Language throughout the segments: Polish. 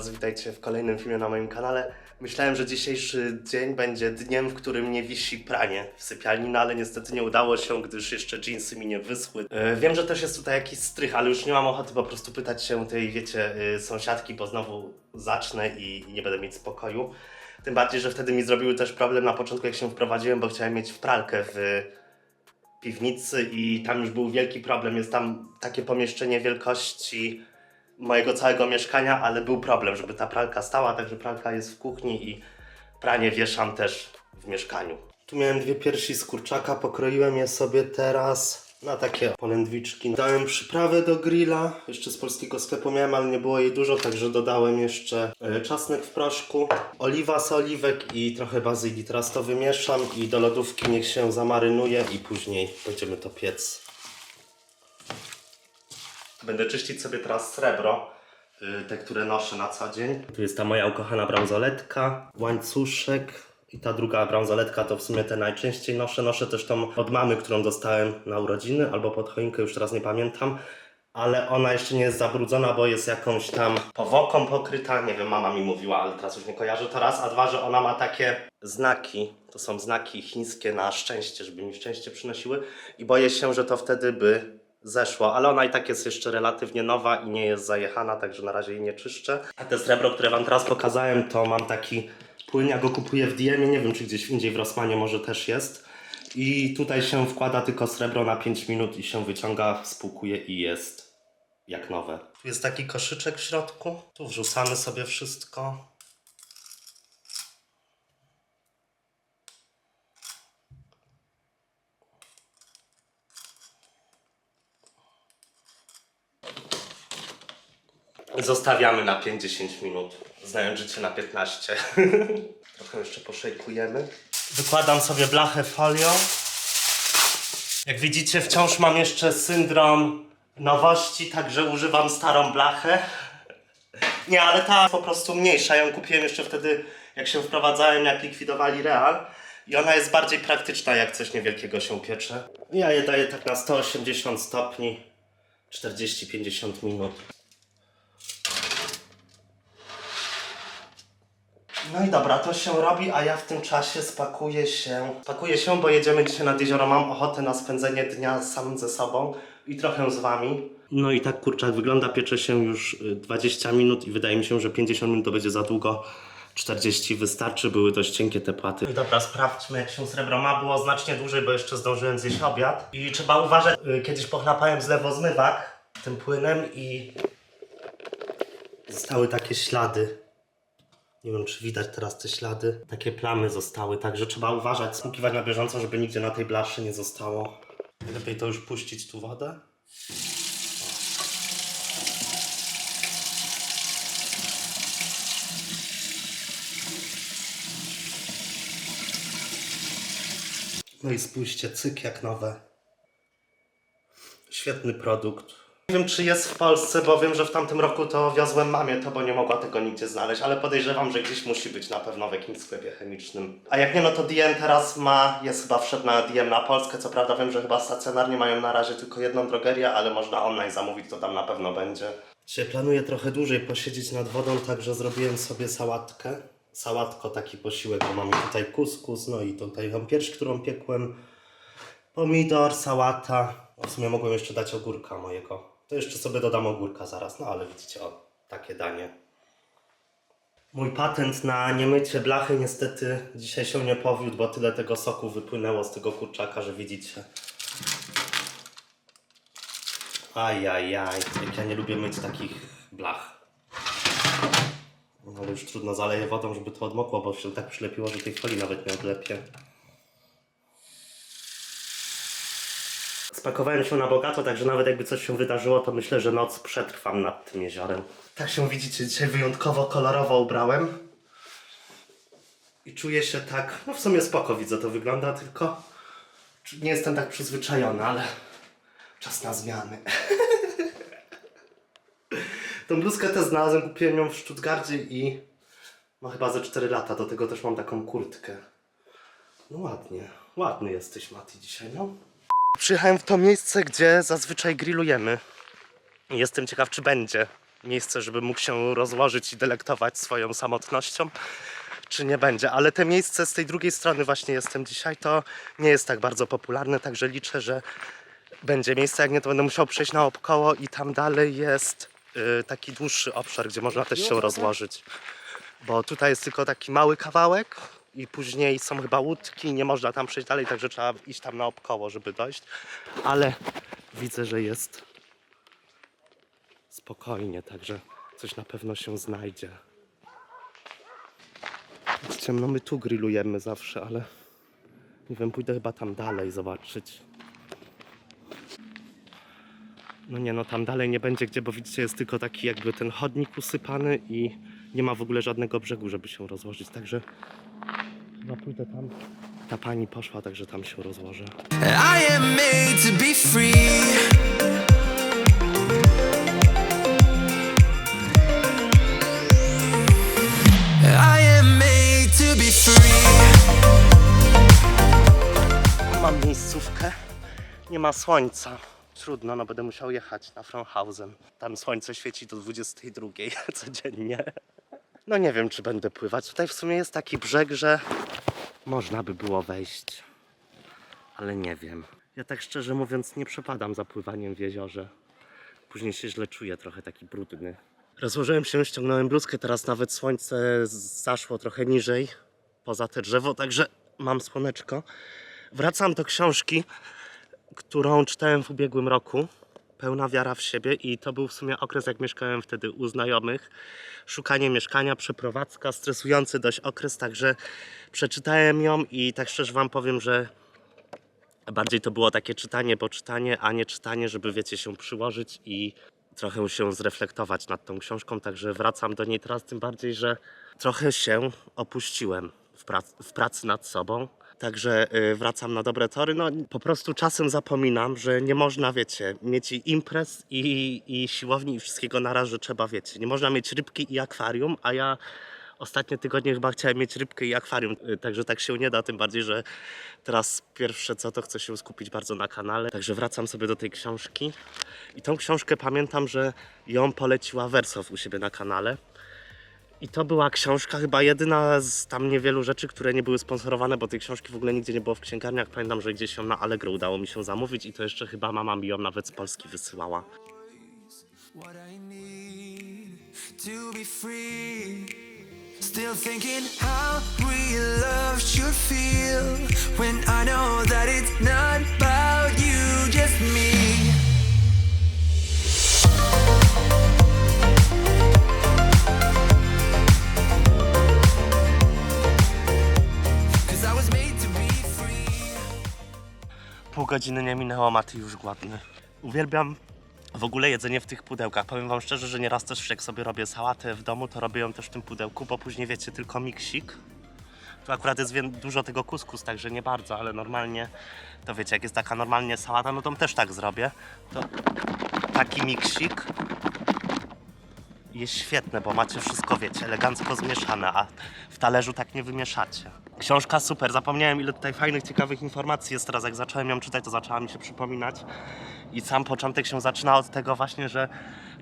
drodzy, witajcie w kolejnym filmie na moim kanale. Myślałem, że dzisiejszy dzień będzie dniem, w którym nie wisi pranie w sypialni, no ale niestety nie udało się, gdyż jeszcze jeansy mi nie wyschły. E, wiem, że też jest tutaj jakiś strych, ale już nie mam ochoty po prostu pytać się tej, wiecie, y, sąsiadki, bo znowu zacznę i, i nie będę mieć spokoju. Tym bardziej, że wtedy mi zrobiły też problem na początku, jak się wprowadziłem, bo chciałem mieć w pralkę w piwnicy i tam już był wielki problem. Jest tam takie pomieszczenie wielkości mojego całego mieszkania, ale był problem, żeby ta pralka stała, także pralka jest w kuchni i pranie wieszam też w mieszkaniu. Tu miałem dwie piersi z kurczaka, pokroiłem je sobie teraz na takie polędwiczki. Dałem przyprawę do grilla, jeszcze z polskiego sklepu miałem, ale nie było jej dużo, także dodałem jeszcze e, czosnek w proszku, oliwa z oliwek i trochę bazylii. Teraz to wymieszam i do lodówki niech się zamarynuje i później będziemy to piec. Będę czyścić sobie teraz srebro, y, te, które noszę na co dzień. Tu jest ta moja ukochana bransoletka, łańcuszek i ta druga bransoletka to w sumie te najczęściej noszę. Noszę też tą od mamy, którą dostałem na urodziny albo pod choinkę, już teraz nie pamiętam. Ale ona jeszcze nie jest zabrudzona, bo jest jakąś tam powoką pokryta. Nie wiem, mama mi mówiła, ale teraz już nie kojarzę to raz. A dwa, że ona ma takie znaki. To są znaki chińskie na szczęście, żeby mi szczęście przynosiły. I boję się, że to wtedy by zeszło, ale ona i tak jest jeszcze relatywnie nowa i nie jest zajechana, także na razie jej nie czyszczę. A te srebro, które Wam teraz pokazałem, to mam taki płyn, ja go kupuję w DM, nie wiem czy gdzieś indziej w Rossmanie może też jest. I tutaj się wkłada tylko srebro na 5 minut i się wyciąga, spłukuje i jest jak nowe. Tu jest taki koszyczek w środku, tu wrzucamy sobie wszystko. Zostawiamy na 5-10 minut, znając życie na 15. Trochę jeszcze poszejkujemy. Wykładam sobie blachę folią. Jak widzicie, wciąż mam jeszcze syndrom nowości, także używam starą blachę. Nie, ale ta po prostu mniejsza. Ja ją kupiłem jeszcze wtedy, jak się wprowadzałem, jak likwidowali Real. I ona jest bardziej praktyczna, jak coś niewielkiego się piecze. Ja je daję tak na 180 stopni, 40-50 minut. No i dobra, to się robi, a ja w tym czasie spakuję się. Spakuję się, bo jedziemy dzisiaj nad jezioro. Mam ochotę na spędzenie dnia sam ze sobą i trochę z wami. No i tak kurczak wygląda, piecze się już y, 20 minut i wydaje mi się, że 50 minut to będzie za długo. 40 wystarczy, były dość cienkie te płaty. I dobra, sprawdźmy jak się srebro ma. Było znacznie dłużej, bo jeszcze zdążyłem zjeść obiad. I trzeba uważać, y, kiedyś pochlapałem z lewozmywak tym płynem i zostały takie ślady. Nie wiem, czy widać teraz te ślady. Takie plamy zostały, także trzeba uważać, smukiwać na bieżąco, żeby nigdzie na tej blaszy nie zostało. Lepiej to już puścić tu wodę. No i spójrzcie, cyk jak nowe. Świetny produkt. Nie wiem, czy jest w Polsce, bo wiem, że w tamtym roku to wiozłem mamie to, bo nie mogła tego nigdzie znaleźć, ale podejrzewam, że gdzieś musi być na pewno w jakimś sklepie chemicznym. A jak nie, no to DM teraz ma, jest chyba wszedł na DM na Polskę, co prawda wiem, że chyba stacjonarnie mają na razie tylko jedną drogerię, ale można online zamówić, to tam na pewno będzie. Dzisiaj planuję trochę dłużej posiedzieć nad wodą, także zrobiłem sobie sałatkę. Sałatko, taki posiłek, bo mamy tutaj kuskus, no i tutaj mam pierś, którą piekłem, pomidor, sałata. W sumie mogłem jeszcze dać ogórka mojego. To jeszcze sobie dodam ogórka zaraz, no ale widzicie, o, takie danie. Mój patent na niemycie blachy niestety dzisiaj się nie powiódł, bo tyle tego soku wypłynęło z tego kurczaka, że widzicie. Ajajaj, jak ja nie lubię myć takich blach. No ale już trudno zaleję wodą, żeby to odmokło, bo się tak przylepiło, że tej folii nawet nie odlepię. Spakowałem się na bogato, także nawet jakby coś się wydarzyło, to myślę, że noc przetrwam nad tym jeziorem. Tak się widzicie, dzisiaj wyjątkowo kolorowo ubrałem. I czuję się tak, no w sumie spoko widzę to wygląda, tylko nie jestem tak przyzwyczajony, ale czas na zmiany. Tą bluzkę też znalazłem, kupiłem ją w Stuttgarcie i ma chyba ze 4 lata, do tego też mam taką kurtkę. No ładnie, ładny jesteś Mati dzisiaj, no. Przyjechałem w to miejsce, gdzie zazwyczaj grillujemy. Jestem ciekaw, czy będzie miejsce, żeby mógł się rozłożyć i delektować swoją samotnością, czy nie będzie. Ale te miejsce z tej drugiej strony właśnie jestem dzisiaj, to nie jest tak bardzo popularne, także liczę, że będzie miejsce. Jak nie, to będę musiał przejść naokoło i tam dalej jest y, taki dłuższy obszar, gdzie można też się rozłożyć. Bo tutaj jest tylko taki mały kawałek i później są chyba łódki nie można tam przejść dalej, także trzeba iść tam naokoło, żeby dojść. Ale widzę, że jest spokojnie, także coś na pewno się znajdzie. Jest ciemno, my tu grillujemy zawsze, ale nie wiem, pójdę chyba tam dalej zobaczyć. No nie, no tam dalej nie będzie gdzie, bo widzicie, jest tylko taki jakby ten chodnik usypany i nie ma w ogóle żadnego brzegu, żeby się rozłożyć, także chyba pójdę tam. Ta pani poszła, także tam się rozłożę. I am made to be free. I am made to be free. Mam miejscówkę, nie ma słońca. Trudno, no będę musiał jechać na Fraunhausen. Tam słońce świeci do 22 codziennie. No nie wiem, czy będę pływać. Tutaj w sumie jest taki brzeg, że można by było wejść. Ale nie wiem. Ja tak szczerze mówiąc nie przepadam za pływaniem w jeziorze. Później się źle czuję, trochę taki brudny. Rozłożyłem się, ściągnąłem bluzkę, teraz nawet słońce zaszło trochę niżej, poza te drzewo, także mam słoneczko. Wracam do książki, którą czytałem w ubiegłym roku. Pełna wiara w siebie i to był w sumie okres, jak mieszkałem wtedy u znajomych. Szukanie mieszkania, przeprowadzka, stresujący dość okres, także przeczytałem ją i tak szczerze wam powiem, że bardziej to było takie czytanie, bo czytanie, a nie czytanie, żeby wiecie się przyłożyć i trochę się zreflektować nad tą książką, także wracam do niej teraz, tym bardziej, że trochę się opuściłem w, prac- w pracy nad sobą. Także y, wracam na dobre tory. No, po prostu czasem zapominam, że nie można, wiecie, mieć i imprez i, i siłowni i wszystkiego naraz, że trzeba, wiecie, nie można mieć rybki i akwarium, a ja ostatnie tygodnie chyba chciałem mieć rybkę i akwarium, y, także tak się nie da, tym bardziej, że teraz pierwsze co to chcę się skupić bardzo na kanale, także wracam sobie do tej książki i tą książkę pamiętam, że ją poleciła Wersow u siebie na kanale. I to była książka, chyba jedyna z tam niewielu rzeczy, które nie były sponsorowane, bo tej książki w ogóle nigdzie nie było w księgarniach. Pamiętam, że gdzieś ją na Allegro udało mi się zamówić i to jeszcze chyba mama mi ją nawet z Polski wysyłała. Still thinking how love should feel when I know that it's not about you, just me. Godziny nie minęło, Maty już głodny. Uwielbiam w ogóle jedzenie w tych pudełkach. Powiem wam szczerze, że nieraz też jak sobie robię sałatę w domu, to robię ją też w tym pudełku, bo później wiecie, tylko miksik. Tu akurat jest dużo tego kuskus, także nie bardzo, ale normalnie to wiecie, jak jest taka normalnie sałata, no to też tak zrobię. To taki miksik jest świetne, bo macie wszystko, wiecie, elegancko zmieszane, a w talerzu tak nie wymieszacie. Książka super, zapomniałem ile tutaj fajnych, ciekawych informacji jest teraz. Jak zacząłem ją czytać, to zaczęła mi się przypominać. I sam początek się zaczyna od tego właśnie, że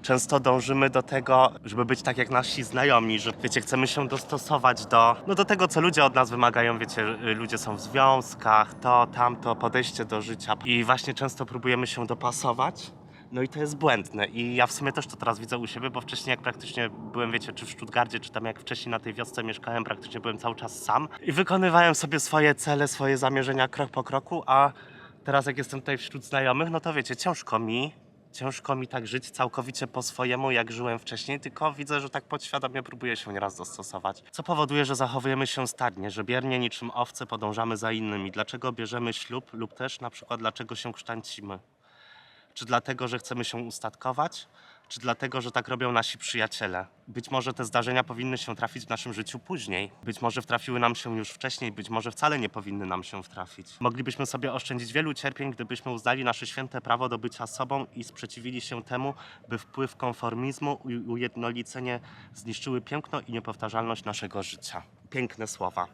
często dążymy do tego, żeby być tak jak nasi znajomi, że wiecie, chcemy się dostosować do, no do tego, co ludzie od nas wymagają, wiecie, y, ludzie są w związkach, to, tamto, podejście do życia i właśnie często próbujemy się dopasować. No i to jest błędne i ja w sumie też to teraz widzę u siebie, bo wcześniej jak praktycznie byłem, wiecie, czy w Stuttgarcie, czy tam jak wcześniej na tej wiosce mieszkałem, praktycznie byłem cały czas sam i wykonywałem sobie swoje cele, swoje zamierzenia krok po kroku, a teraz jak jestem tutaj wśród znajomych, no to wiecie, ciężko mi, ciężko mi tak żyć całkowicie po swojemu, jak żyłem wcześniej, tylko widzę, że tak podświadomie próbuję się nieraz dostosować. Co powoduje, że zachowujemy się stadnie, że biernie niczym owce podążamy za innymi. Dlaczego bierzemy ślub lub też na przykład dlaczego się kształcimy? Czy dlatego, że chcemy się ustatkować? Czy dlatego, że tak robią nasi przyjaciele? Być może te zdarzenia powinny się trafić w naszym życiu później. Być może wtrafiły nam się już wcześniej, być może wcale nie powinny nam się wtrafić. Moglibyśmy sobie oszczędzić wielu cierpień, gdybyśmy uznali nasze święte prawo do bycia sobą i sprzeciwili się temu, by wpływ konformizmu i ujednolicenie zniszczyły piękno i niepowtarzalność naszego życia. Piękne słowa.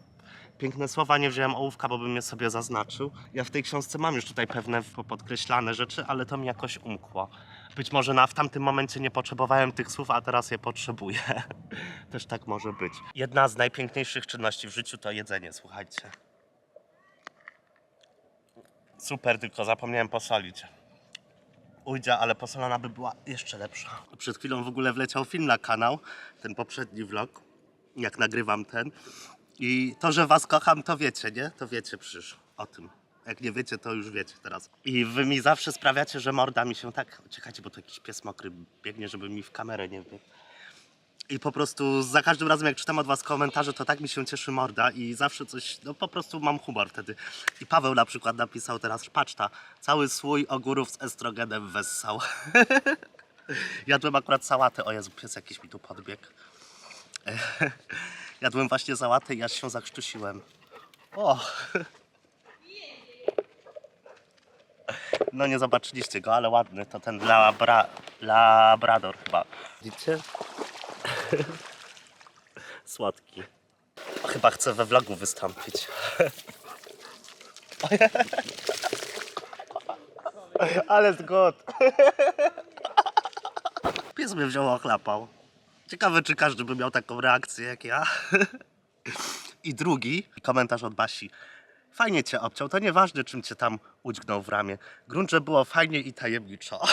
Piękne słowa, nie wziąłem ołówka, bo bym je sobie zaznaczył. Ja w tej książce mam już tutaj pewne podkreślane rzeczy, ale to mi jakoś umkło. Być może na, w tamtym momencie nie potrzebowałem tych słów, a teraz je potrzebuję. Też tak może być. Jedna z najpiękniejszych czynności w życiu to jedzenie, słuchajcie. Super, tylko zapomniałem posolić. Ujdzie, ale posolona by była jeszcze lepsza. Przed chwilą w ogóle wleciał film na kanał, ten poprzedni vlog, jak nagrywam ten. I to, że was kocham, to wiecie, nie? To wiecie przecież o tym. Jak nie wiecie, to już wiecie teraz. I wy mi zawsze sprawiacie, że morda mi się tak... Czekajcie, bo to jakiś pies mokry biegnie, żeby mi w kamerę nie biegł. I po prostu za każdym razem, jak czytam od was komentarze, to tak mi się cieszy morda i zawsze coś, no po prostu mam humor wtedy. I Paweł na przykład napisał teraz, paczta, cały słój ogórów z estrogenem wessał. Jadłem akurat sałatę, o Jezu, pies jakiś mi tu podbiegł. Jadłem właśnie sałatę i aż się zakrztusiłem. O! No nie zobaczyliście go, ale ładny, to ten labra, labrador chyba. Widzicie? Słodki. Chyba chcę we vlogu wystąpić. Ale zgod. Pies mnie wziął, ochlapał. Ciekawe, czy każdy by miał taką reakcję jak ja. I drugi komentarz od Basi. Fajnie cię obciął, to nieważne czym cię tam udźgnął w ramię. Grunt, było fajnie i tajemniczo.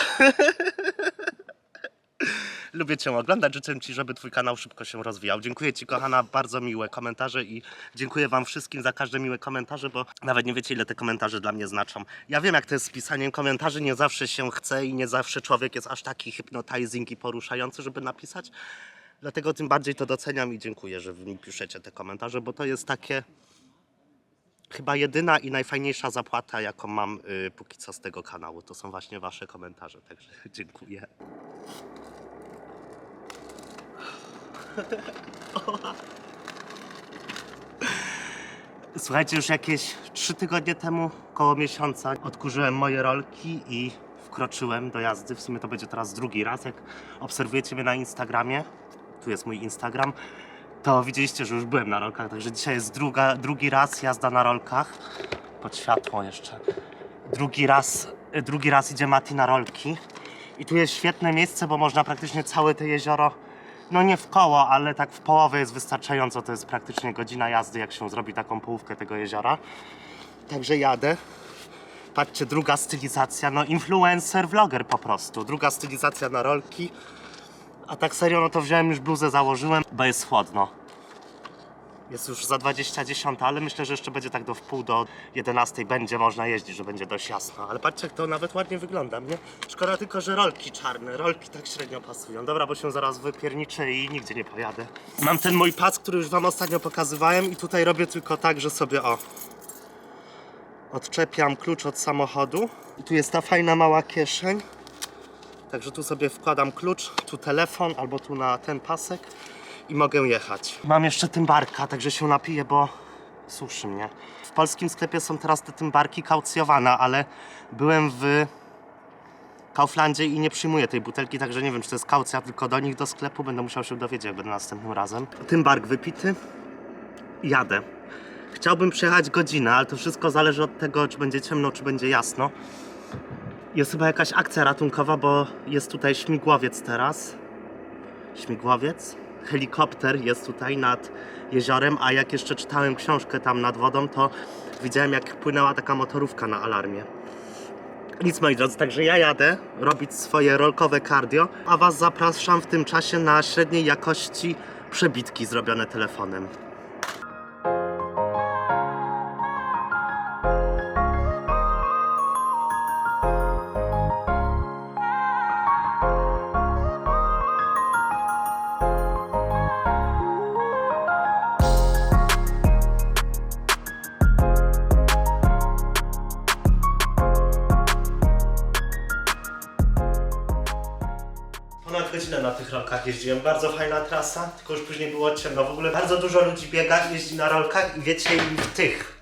Lubię Cię oglądać, życzę Ci, żeby Twój kanał szybko się rozwijał. Dziękuję Ci, kochana, bardzo miłe komentarze i dziękuję Wam wszystkim za każde miłe komentarze, bo nawet nie wiecie, ile te komentarze dla mnie znaczą. Ja wiem, jak to jest z pisaniem komentarzy, nie zawsze się chce i nie zawsze człowiek jest aż taki hypnotizing i poruszający, żeby napisać. Dlatego tym bardziej to doceniam i dziękuję, że Wy mi piszecie te komentarze, bo to jest takie chyba jedyna i najfajniejsza zapłata, jaką mam y, póki co z tego kanału. To są właśnie Wasze komentarze, także dziękuję. Słuchajcie, już jakieś trzy tygodnie temu, koło miesiąca, odkurzyłem moje rolki i wkroczyłem do jazdy. W sumie to będzie teraz drugi raz. Jak obserwujecie mnie na Instagramie, tu jest mój Instagram, to widzieliście, że już byłem na rolkach, także dzisiaj jest druga, drugi raz jazda na rolkach. Pod światło jeszcze. Drugi raz, drugi raz idzie Mati na rolki. I tu jest świetne miejsce, bo można praktycznie całe to jezioro, no nie w koło, ale tak w połowę jest wystarczająco. To jest praktycznie godzina jazdy, jak się zrobi taką połówkę tego jeziora. Także jadę. Patrzcie, druga stylizacja, no influencer, vloger po prostu. Druga stylizacja na rolki. A tak serio, no to wziąłem już bluzę, założyłem, bo jest chłodno. Jest już za 20.10, ale myślę, że jeszcze będzie tak do wpół do 11 będzie można jeździć, że będzie dość jasno. Ale patrzcie, jak to nawet ładnie wygląda, nie? Szkoda tylko, że rolki czarne, rolki tak średnio pasują. Dobra, bo się zaraz wypierniczę i nigdzie nie pojadę. Mam ten mój pas, który już wam ostatnio pokazywałem i tutaj robię tylko tak, że sobie o... Odczepiam klucz od samochodu. I tu jest ta fajna mała kieszeń. Także tu sobie wkładam klucz, tu telefon albo tu na ten pasek i mogę jechać. Mam jeszcze tymbarka, także się napiję, bo suszy mnie. W polskim sklepie są teraz te tymbarki kaucjowane, ale byłem w Kauflandzie i nie przyjmuję tej butelki, także nie wiem, czy to jest kaucja tylko do nich do sklepu. Będę musiał się dowiedzieć, jak będę następnym razem. Tymbark wypity. Jadę. Chciałbym przejechać godzinę, ale to wszystko zależy od tego, czy będzie ciemno, czy będzie jasno. Jest chyba jakaś akcja ratunkowa, bo jest tutaj śmigłowiec teraz. Śmigłowiec. Helikopter jest tutaj nad jeziorem, a jak jeszcze czytałem książkę tam nad wodą, to widziałem jak płynęła taka motorówka na alarmie. Nic moi drodzy, także ja jadę robić swoje rolkowe cardio, a was zapraszam w tym czasie na średniej jakości przebitki zrobione telefonem. Godzinę na tych rolkach jeździłem. Bardzo fajna trasa, tylko już później było ciemno. W ogóle bardzo dużo ludzi biega, jeździ na rolkach i wiecie, w tych,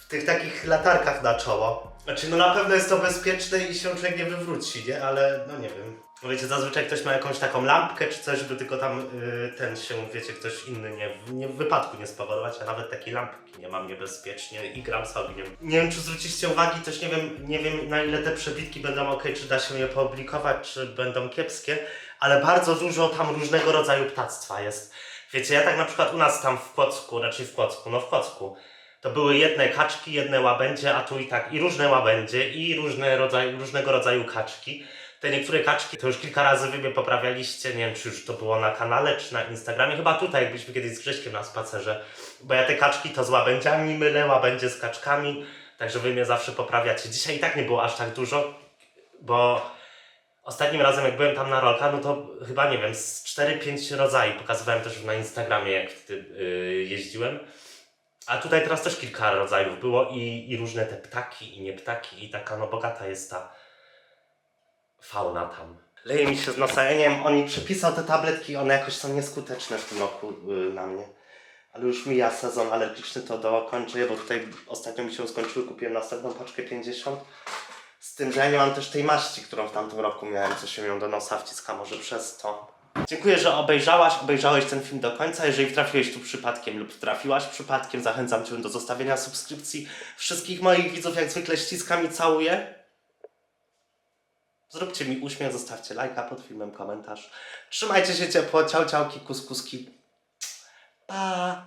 w tych takich latarkach na czoło. Znaczy, no na pewno jest to bezpieczne i się człowiek nie wywróci, nie? Ale no nie wiem. Wiecie, zazwyczaj ktoś ma jakąś taką lampkę czy coś, żeby tylko tam y, ten się, wiecie, ktoś inny nie, nie w wypadku nie spowodować, a nawet takiej lampki nie mam niebezpiecznie i gram z ogniem. Nie wiem, czy zwróciliście uwagi, też nie wiem, nie wiem na ile te przebitki będą ok, czy da się je pooblikować, czy będą kiepskie, ale bardzo dużo tam różnego rodzaju ptactwa jest. Wiecie, ja tak na przykład u nas tam w Kłodzku, raczej w Kłodzku, no w Kłodzku, to były jedne kaczki, jedne łabędzie, a tu i tak i różne łabędzie, i różne rodzaj, różnego rodzaju kaczki. Te niektóre kaczki to już kilka razy wy mnie poprawialiście, nie wiem czy już to było na kanale czy na Instagramie, chyba tutaj jak byliśmy kiedyś z Grześkiem na spacerze, bo ja te kaczki to z łabędziami mylę, łabędzie z kaczkami, także wy mnie zawsze poprawiacie. Dzisiaj i tak nie było aż tak dużo, bo ostatnim razem jak byłem tam na rolka, no to chyba nie wiem, z 4-5 rodzajów. Pokazywałem też na Instagramie jak wtedy yy, jeździłem. A tutaj teraz też kilka rodzajów było i, i różne te ptaki i nie ptaki. I taka no bogata jest ta fauna tam. Leje mi się z nosa, nie wiem, on mi przepisał te tabletki, one jakoś są nieskuteczne w tym roku y, na mnie. Ale już mija sezon alergiczny, to dokończę bo tutaj ostatnio mi się skończyły, kupiłem następną paczkę 50. Z tym, że ja nie mam też tej maści, którą w tamtym roku miałem, co się ją do nosa wciska, może przez to. Dziękuję, że obejrzałaś, obejrzałeś ten film do końca. Jeżeli trafiłeś tu przypadkiem lub trafiłaś przypadkiem, zachęcam Cię do zostawienia subskrypcji. Wszystkich moich widzów jak zwykle ściskam i całuję. Zróbcie mi uśmiech, zostawcie lajka pod filmem, komentarz. Trzymajcie się ciepło, ciao, ciałki, kuskuski. Pa!